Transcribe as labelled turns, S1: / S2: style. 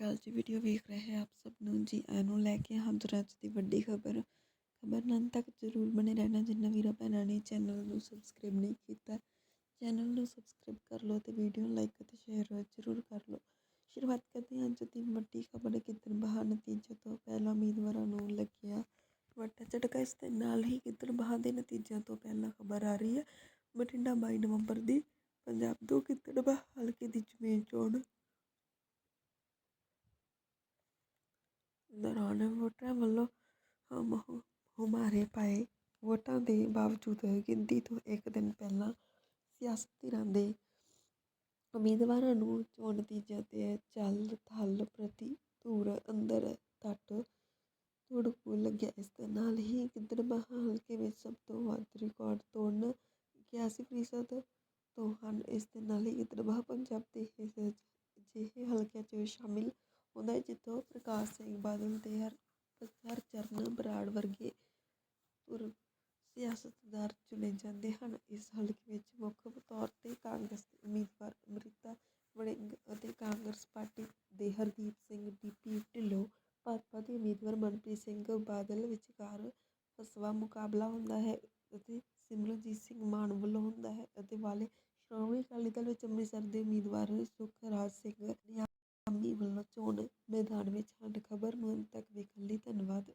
S1: ਅਕਾਲ ਜੀ ਵੀਡੀਓ ਵੇਖ ਰਹੇ ਆਪ ਸਭ ਨੂੰ ਜੀ ਆਇਆਂ ਲੈ ਕੇ ਹਾਜ਼ਰ ਅੱਜ ਦੀ ਵੱਡੀ ਖਬਰ। ਖਬਰ ਨਾਲ ਤੱਕ ਜ਼ਰੂਰ ਬਣੇ ਰਹਿਣਾ, ਜਿੰਨਾ ਵੀਰਾਂ ਭੈਣਾਂ ਨੇ ਚੈਨਲ ਨੂੰ ਸਬਸਕ੍ਰਾਈਬ ਨਹੀਂ ਕੀਤਾ। ਚੈਨਲ ਨੂੰ ਸਬਸਕ੍ਰਾਈਬ ਕਰ ਲਓ ਤੇ ਵੀਡੀਓ ਨੂੰ ਲਾਈਕ ਅਤੇ ਸ਼ੇਅਰ ਜ਼ਰੂਰ ਕਰ ਲਓ। ਸ਼ੁਰੂਆਤ ਕਰਦੇ ਹਾਂ ਅੱਜ ਦੀ ਵੱਡੀ ਖਬਰ ਕਿੱਦਣ ਬਹਾ ਨਤੀਜੇ ਤੋਂ ਪਹਿਲਾਂ ਉਮੀਦਵਾਰਾਂ ਨੂੰ ਲੱਗਿਆ ਵੱਟਾ ਝਟਕਾ। ਇਸ ਦੇ ਨਾਲ ਹੀ ਕਿੱਦਣ ਬਹਾ ਦੇ ਨਤੀਜਿਆਂ ਤੋਂ ਪਹਿਲਾਂ ਖਬਰ ਆ ਰਹੀ ਹੈ। ਬਠਿੰਡਾ 22 ਨਵੰਬਰ ਦੀ ਪੰਜਾਬ ਤੋਂ ਕਿੱਦਣ ਬਹਾ ਹਲਕੇ ਦੀ ਜ਼ਮੀਨ ਚੋਣ ਦੌਰਾਨ ਵੋਟਰਾਂ ਵੱਲੋਂ ਹਮ ਹੁਮਾਰੇ ਵੋਟਾਂ ਦੇ ਬਾਵਜੂਦ ਗਿਣਤੀ ਤੋਂ ਇੱਕ ਦਿਨ ਪਹਿਲਾਂ ਸਿਆਸਤੀ ਧਿਰਾਂ ਦੇ ਉਮੀਦਵਾਰਾਂ ਨੂੰ ਚੋਣ ਨਤੀਜਿਆਂ ਤੇ ਚੱਲ ਥਲ ਪ੍ਰਤੀ ਧੂੜ ਅੰਦਰ ਤੱਟ ਧੁੜਕੂ ਲੱਗਿਆ। ਇਸ ਦੇ ਨਾਲ ਹੀ ਗਿੱਦੜਬਾਹਾ ਹਲਕੇ ਵਿੱਚ ਸਭ ਤੋਂ ਵੱਧ ਰਿਕਾਰਡ ਤੋੜਨ ਇਕਿਆਸੀ ਫੀਸਦ ਤੋਂ ਹਨ। ਇਸ ਦੇ ਨਾਲ ਹੀ ਗਿੱਦੜਬਾਹਾ ਪੰਜਾਬ ਦੇ ਅਜਿਹੇ ਹਲਕਿਆਂ 'ਚ ਸ਼ਾਮਿਲ ਹੁੰਦਾ ਜਿੱਥੋਂ ਪ੍ਰਕਾਸ਼ ਸਿੰਘ ਬਾਦਲ ਤੇ ਹਰ ਹਰਚਰਨ ਬਰਾੜ ਵਰਗੇ ਧੁਰ ਸਿਆਸਤਦਾਨ ਚੁਣੇ ਜਾਂਦੇ ਹਨ। ਇਸ ਹਲਕੇ ਵਿੱਚ ਮੁੱਖ ਤੌਰ ਤੇ ਕਾਂਗਰਸ ਦੇ ਉਮੀਦਵਾਰ ਅੰਮ੍ਰਿਤਾ ਵੜਿੰਗ ਅਤੇ ਕਾਂਗਰਸ ਪਾਰਟੀ ਦੇ ਹਰਦੀਪ ਸਿੰਘ ਡੀਪੀ ਢਿੱਲੋਂ, ਭਾਜਪਾ ਦੇ ਉਮੀਦਵਾਰ ਮਨਪ੍ਰੀਤ ਸਿੰਘ ਬਾਦਲ ਵਿਚਕਾਰ ਫਸਵਾ ਮੁਕਾਬਲਾ ਹੁੰਦਾ ਹੈ ਅਤੇ ਸਿਮਰਨਜੀਤ ਸਿੰਘ ਮਾਨ ਵੱਲੋਂ ਹੁੰਦਾ ਹੈ ਅਤੇ ਵਾਲੇ ਸ਼੍ਰੋਮਣੀ ਅਕਾਲੀ ਦਲ ਵਿੱਚ ਅੰਮ੍ਰਿਤਸਰ ਦੇ ਉਮੀਦਵਾਰ ਸੁਖਰਾਜ ਸਿੰਘ ਨਿਆਮੀ ਵੱਲੋਂ ਚੋਣ ਮੈਦਾਨ ਵਿੱਚ ਹਨ ਖਬਰ ਨੂੰ ਅੰਤ ਤੱਕ ਵੇਖਣ ਲਈ ਧੰਨਵਾਦ।